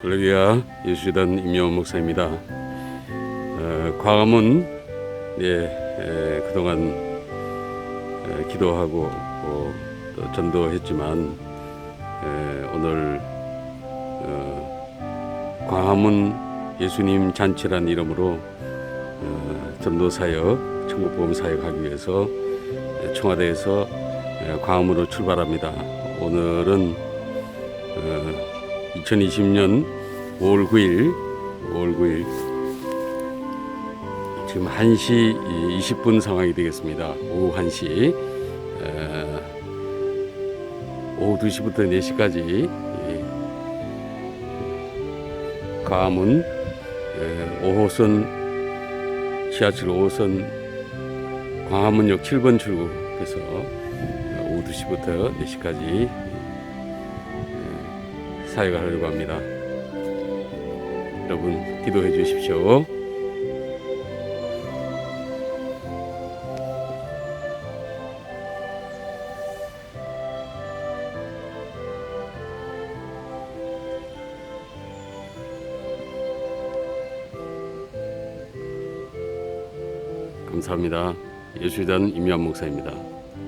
할렐루야 예수단 임영원 목사입니다. 어, 광화문 예, 에, 그동안 에, 기도하고 어, 또 전도했지만 에, 오늘 어, 광화문 예수님 잔치란 이름으로 어, 전도 사역, 천국복음 사역하기 위해서 청와대에서 에, 광화문으로 출발합니다. 오늘은 어, 2020년 5월 9일, 5월 9일 지금 1시 20분 상황이 되겠습니다. 오후 1시, 에, 오후 2시부터 4시까지 가문 5호선 지하철 5호선 광화문역 7번 출구에서 오후 2시부터 4시까지 사역을 하려고 합니다. 여러분 기도해 주십시오. 감사합니다. 예수단 임미환 목사입니다.